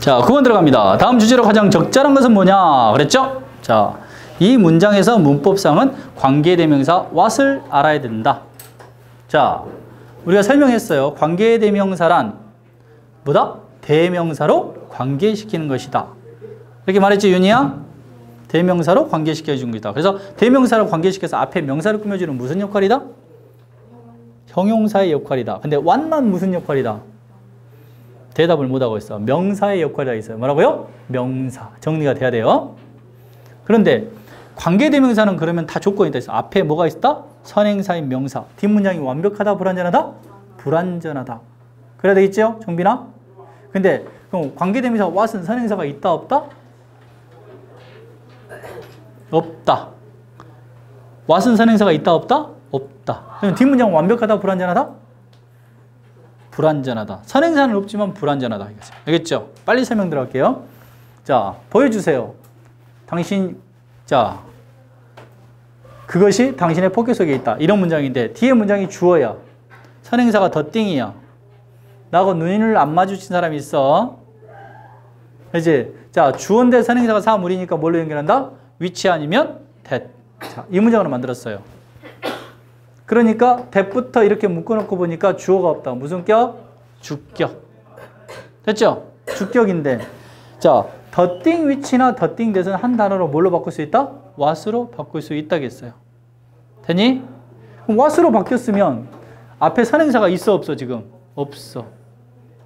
자, 9번 들어갑니다. 다음 주제로 가장 적절한 것은 뭐냐? 그랬죠? 자, 이 문장에서 문법상은 관계대명사 what을 알아야 된다. 자, 우리가 설명했어요. 관계대명사란 뭐다? 대명사로 관계시키는 것이다. 이렇게 말했죠, 윤희야? 대명사로 관계시켜 준 것이다. 그래서 대명사를 관계시켜서 앞에 명사를 꾸며주는 무슨 역할이다? 형용사의 역할이다. 근데 완만 무슨 역할이다? 대답을 못하고 있어. 명사의 역할이라 있어요. 뭐라고요? 명사. 정리가 돼야 돼요. 그런데 관계대명사는 그러면 다 조건이 있다. 앞에 뭐가 있다? 선행사인 명사. 뒷문장이 완벽하다, 불완전하다? 불완전하다. 그래야 되겠죠? 정빈아? 근데 그럼 관계대명사 what은 선행사가 있다, 없다? 없다. what은 선행사가 있다, 없다? 없다. 그럼 뒷문장 완벽하다, 불완전하다? 불완전하다. 선행사는 없지만 불완전하다. 알겠죠? 빨리 설명 들어갈게요. 자, 보여주세요. 당신, 자, 그것이 당신의 포켓 속에 있다. 이런 문장인데 뒤에 문장이 주어야. 선행사가 더 띵이야. 나하고 눈을 안 마주친 사람이 있어. 이제 자 주어인데 선행사가 사물이니까 뭘로 연결한다? 위치 아니면 that. 자, 이 문장으로 만들었어요. 그러니까 that부터 이렇게 묶어놓고 보니까 주어가 없다. 무슨 격? 주격. 됐죠? 주격인데 자 더띵 위치나 더띵 대선 한 단어로 뭘로 바꿀 수 있다? what으로 바꿀 수 있다겠어요. 되니? 그럼 what으로 바뀌었으면 앞에 선행사가 있어 없어 지금? 없어.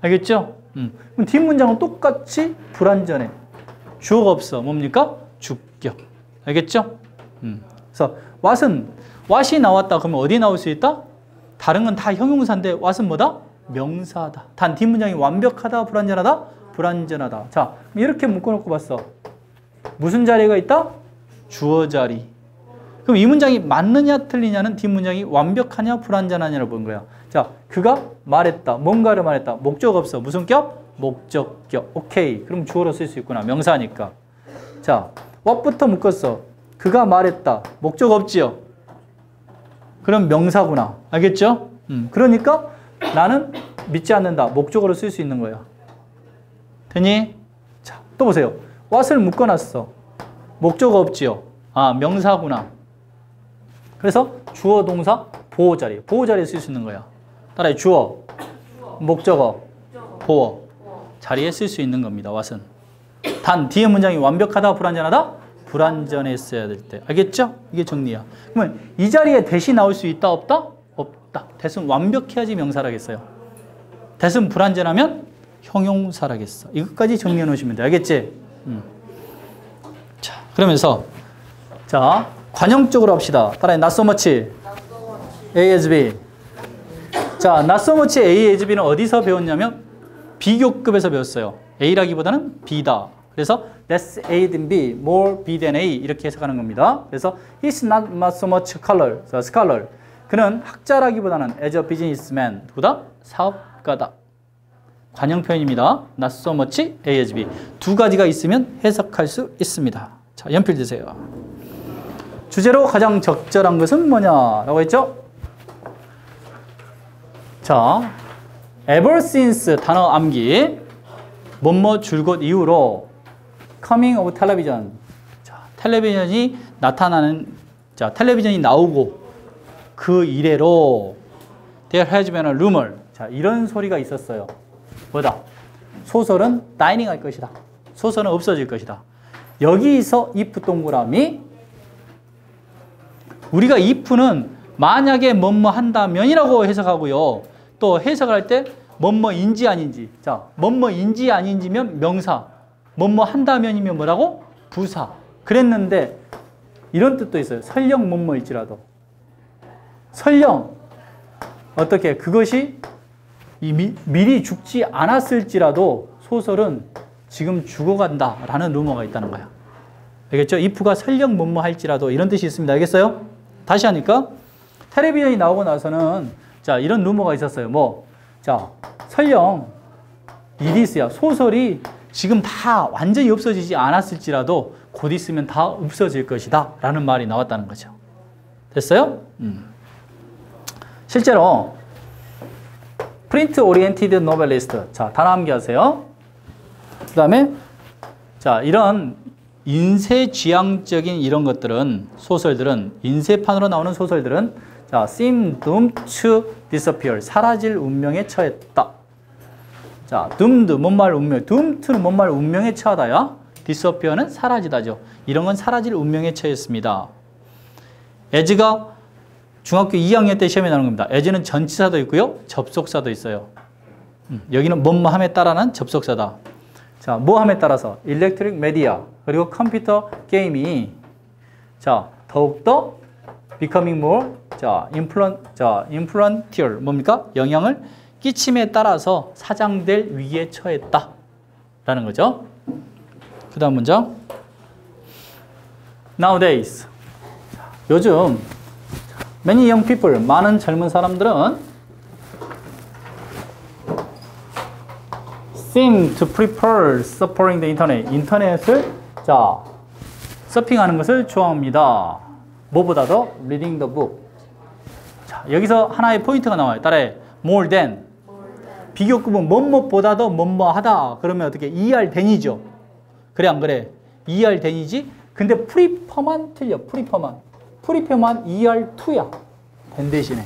알겠죠? 음. 그럼 뒷문장은 똑같이 불완전해. 주어가 없어. 뭡니까? 주격. 알겠죠? 음. 그래서 what은 what이 나왔다 그러면 어디 나올 수 있다? 다른 건 다 형용사인데 what은 뭐다? 명사다. 단 뒷문장이 완벽하다, 불완전하다? 불완전하다. 자, 이렇게 묶어놓고 봤어. 무슨 자리가 있다? 주어 자리. 그럼 이 문장이 맞느냐 틀리냐는 뒷문장이 완벽하냐 불완전하냐를 본 거야. 자, 그가 말했다. 뭔가를 말했다. 목적 없어. 무슨 격? 목적격. 오케이. 그럼 주어로 쓸 수 있구나. 명사니까. 자, what부터 묶었어. 그가 말했다. 목적 없지요? 그럼 명사구나. 알겠죠? 음, 그러니까 나는 믿지 않는다. 목적으로 쓸 수 있는 거야. 되니? 자, 또 보세요. what을 묶어놨어. 목적 없지요? 아, 명사구나. 그래서 주어, 동사, 보호 자리. 보호 자리에 쓸 수 있는 거야. 따라해. 주어, 목적어, 보어. 자리에 쓸 수 있는 겁니다. what은. 단, 뒤에 문장이 완벽하다, 불완전하다? 불완전했어야 될 때. 알겠죠? 이게 정리야. 그러면 이 자리에 대시 나올 수 있다, 없다? 없다. 대신 완벽해야지 명사라겠어요. 대신 불완전하면 형용사라겠어. 이것까지 정리해 놓으시면 돼. 알겠지? 음. 자, 그러면서 자, 관형적으로 합시다. 따라해. not so much. A as B. 자, not so much A as B는 어디서 배웠냐면 비교급에서 배웠어요. A라기보다는 B다. 그래서 less A than B, more B than A 이렇게 해석하는 겁니다. 그래서 he's not, not so much scholar, scholar. 그는 학자라기보다는 as a businessman, 보다 사업가다. 관형 표현입니다. not so much A as B. 두 가지가 있으면 해석할 수 있습니다. 자, 연필 드세요. 주제로 가장 적절한 것은 뭐냐라고 했죠? 자, ever since 단어 암기, 뭐뭐 줄곧 이후로 coming of television. 자, 텔레비전이 나타나는 자, 텔레비전이 나오고 그 이래로 there has been a rumor. 자, 이런 소리가 있었어요. 뭐다? 소설은 다이닝 할 것이다. 소설은 없어질 것이다. 여기서 if 동그라미 우리가 if는 만약에 뭐뭐 한다면이라고 해석하고요. 또 해석할 때 뭐뭐인지 아닌지. 자, 뭐뭐인지 아닌지면 명사. 뭐뭐 한다면이면 뭐라고? 부사. 그랬는데 이런 뜻도 있어요. 설령 뭐뭐일지라도. 설령 어떻게 그것이 이 미, 미리 죽지 않았을지라도 소설은 지금 죽어간다라는 루머가 있다는 거야. 알겠죠? if가 설령 뭐뭐 할지라도 이런 뜻이 있습니다. 알겠어요? 다시 하니까 텔레비전이 나오고 나서는 자 이런 루머가 있었어요. 뭐 자 설령 이디스야 소설이 지금 다 완전히 없어지지 않았을지라도 곧 있으면 다 없어질 것이다 라는 말이 나왔다는 거죠. 됐어요? 음. 실제로 프린트 오리엔티드 노벨리스트 자 단어 암기하세요. 다음에 자 이런 인쇄지향적인 이런 것들은 소설들은 인쇄판으로 나오는 소설들은 자 seem doomed to disappear 사라질 운명에 처했다. 자 doomed 뭔말 운명 doomed 뭔말 운명에 처하다야 disappear는 사라지다죠. 이런 건 사라질 운명에 처했습니다. as가 중학교 2학년 때 시험에 나오는 겁니다. as는 전치사도 있고요. 접속사도 있어요. 음, 여기는 뭐뭐함에 따라는 접속사다. 자, 뭐함에 따라서 일렉트릭 메디아 그리고 컴퓨터 게임이 자, 더욱더 becoming more 자, influent 자, influential 뭡니까? 영향을 끼침에 따라서 사장될 위기에 처했다. 라는 거죠. 그 다음 문장. Nowadays. 요즘 many young people 많은 젊은 사람들은 seem to prefer surfing the internet. 인터넷을 자 서핑하는 것을 좋아합니다. 뭐보다도 reading the book. 자 여기서 하나의 포인트가 나와요. 따라해. more than. 비교급은 뭐뭐보다도 뭐뭐하다. 그러면 어떻게 ER than이죠. 그래 안 그래? ER than이지. 근데 prefer만 틀려. prefer만. prefer만 ER2야. than 대신에.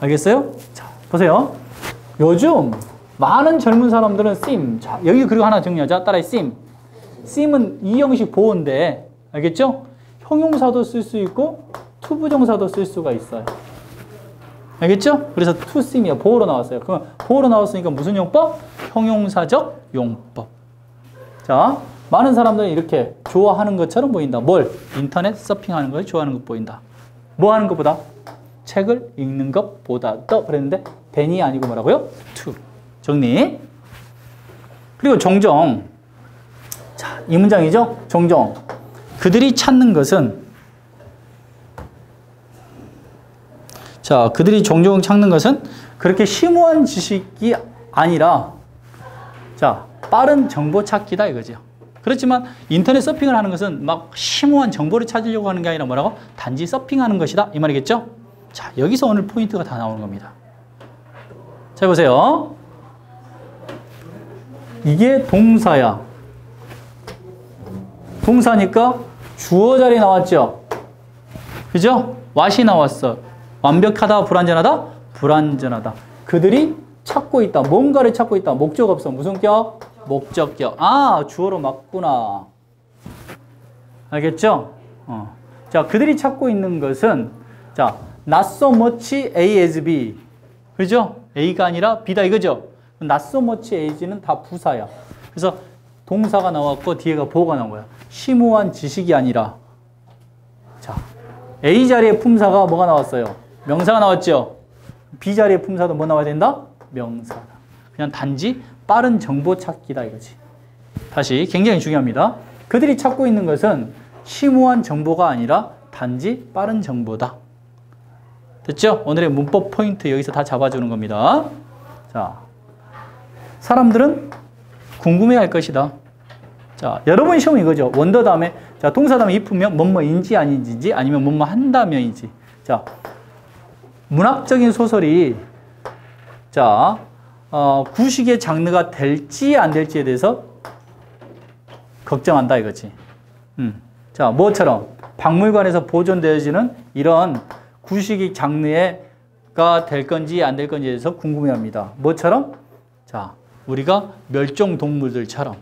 알겠어요? 자 보세요. 요즘 많은 젊은 사람들은 sim. 자, 여기 그리고 하나 정리하자. 따라해 sim. sim은 이 형식 보호인데 알겠죠? 형용사도 쓸 수 있고 투부정사도 쓸 수가 있어요. 알겠죠? 그래서 sim이야. 보호로 나왔어요. 그럼 보호로 나왔으니까 무슨 용법? 형용사적 용법. 자, 많은 사람들은 이렇게 좋아하는 것처럼 보인다. 뭘? 인터넷 서핑하는 걸 좋아하는 것 보인다. 뭐 하는 것보다? 책을 읽는 것보다 더 그랬는데 than이 아니고 뭐라고요? to. 정리. 그리고 종종 자, 이 문장이죠. 종종 그들이 찾는 것은 자, 그들이 종종 찾는 것은 그렇게 심오한 지식이 아니라 자, 빠른 정보 찾기다 이거죠. 그렇지만 인터넷 서핑을 하는 것은 막 심오한 정보를 찾으려고 하는 게 아니라 뭐라고? 단지 서핑하는 것이다. 이 말이겠죠? 자, 여기서 오늘 포인트가 다 나오는 겁니다. 자, 보세요. 이게 동사야. 동사니까 주어 자리 나왔죠? 그죠? 왓이 나왔어. 완벽하다, 불완전하다? 불완전하다. 그들이 찾고 있다. 뭔가를 찾고 있다. 목적 없어. 무슨 격? 목적격. 아, 주어로 맞구나. 알겠죠? 어. 자, 그들이 찾고 있는 것은 자, not so much A as B. 그죠? A가 아니라 B다 이거죠? not so much as는 다 부사야. 그래서 동사가 나왔고 뒤에가 보호가 나온 거야. 심오한 지식이 아니라 자, A 자리에 품사가 뭐가 나왔어요? 명사가 나왔죠? B 자리에 품사도 뭐 나와야 된다? 명사다. 그냥 단지 빠른 정보 찾기다 이거지. 다시 굉장히 중요합니다. 그들이 찾고 있는 것은 심오한 정보가 아니라 단지 빠른 정보다. 됐죠? 오늘의 문법 포인트 여기서 다 잡아주는 겁니다. 자, 사람들은 궁금해 할 것이다. 자, 여러분 시험 이거죠. 원더 다음에, 자, 동사 다음에 if면 뭐뭐인지 아닌지, 아니면 뭐뭐 한다면이지. 자, 문학적인 소설이, 자, 어, 구식의 장르가 될지 안 될지에 대해서 걱정한다 이거지. 음. 자, 뭐처럼 박물관에서 보존되어지는 이런 구식의 장르가 될 건지 안 될 건지에 대해서 궁금해합니다. 뭐처럼? 자, 우리가 멸종 동물들처럼.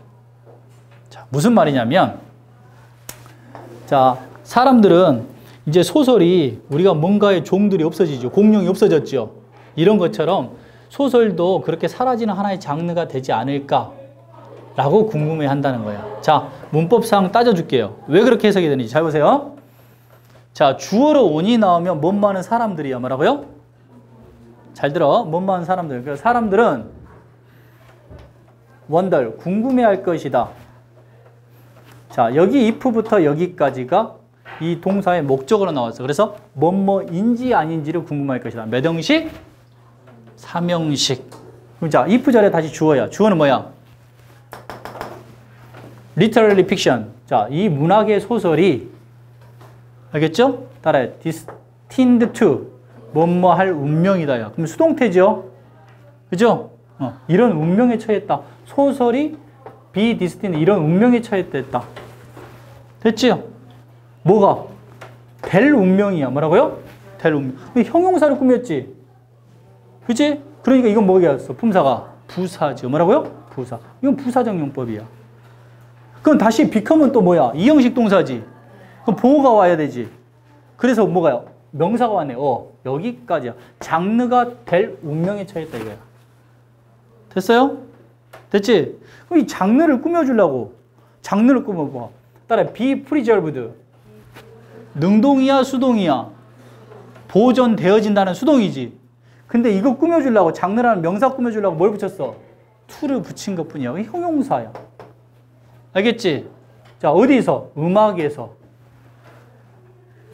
자, 무슨 말이냐면, 자, 사람들은 이제 소설이 우리가 뭔가의 종들이 없어지죠. 공룡이 없어졌죠. 이런 것처럼 소설도 그렇게 사라지는 하나의 장르가 되지 않을까? 라고 궁금해 한다는 거야. 자, 문법상 따져줄게요. 왜 그렇게 해석이 되는지 잘 보세요. 자, 주어로 온이 나오면 뭔 많은 사람들이야. 뭐라고요? 잘 들어. 뭔 많은 사람들. 그 사람들은 원덜, 궁금해 할 것이다. 자, 여기 if부터 여기까지가 이 동사의 목적으로 나왔어. 그래서 뭐뭐인지 아닌지를 궁금할 것이다. 몇 형식? 삼형식. 자, if 자리에 다시 주어야. 주어는 뭐야? literary fiction. 자, 이 문학의 소설이 알겠죠? 따라해. destined to 뭐뭐 할 운명이다야. 그럼 수동태죠? 그죠? 어, 이런 운명에 처했다. 소설이 비 디스티니 이런 운명에 처했다. 됐지요? 뭐가? 될 운명이야. 뭐라고요? 될 운명. 근데 형용사를 꾸몄지. 그치? 그러니까 이건 뭐겠어? 품사가 부사죠. 뭐라고요? 부사. 이건 부사적 용법이야. 그럼 다시 becоme은 또 뭐야? 이형식 동사지. 그럼 보호가 와야 되지. 그래서 뭐가요? 명사가 왔네. 어, 여기까지야. 장르가 될 운명에 처했다 이거야. 됐어요? 됐지? 그럼 이 장르를 꾸며주려고. 장르를 꾸며봐. 따라 be preserved. 능동이야, 수동이야? 보존되어진다는 수동이지. 근데 이거 꾸며주려고, 장르라는 명사 꾸며주려고 뭘 붙였어? to를 붙인 것 뿐이야. 이게 형용사야. 알겠지? 자, 어디서? 음악에서.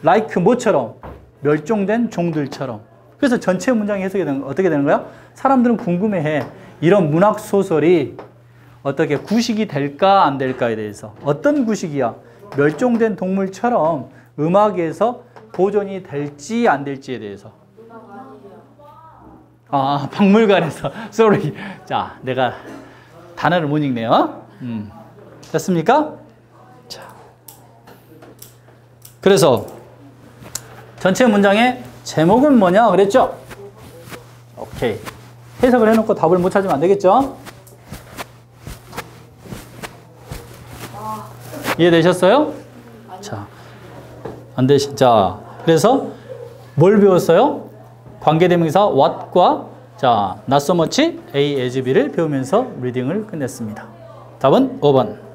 like 뭐처럼? 멸종된 종들처럼. 그래서 전체 문장이 해석이 되는, 어떻게 되는 거야? 사람들은 궁금해해. 이런 문학 소설이 어떻게 구식이 될까 안 될까에 대해서. 어떤 구식이야? 멸종된 동물처럼 음악에서 보존이 될지 안 될지에 대해서. 아, 박물관에서. sorry. 자, 내가 단어를 못 읽네요. 음. 됐습니까? 자. 그래서 전체 문장의 제목은 뭐냐 그랬죠? 오케이. 해석을 해놓고 답을 못 찾으면 안 되겠죠? 이해되셨어요? 자, 안 자, 그래서 뭘 배웠어요? 관계대명사 what과 자, not so much, A as B를 배우면서 리딩을 끝냈습니다. 답은 5번.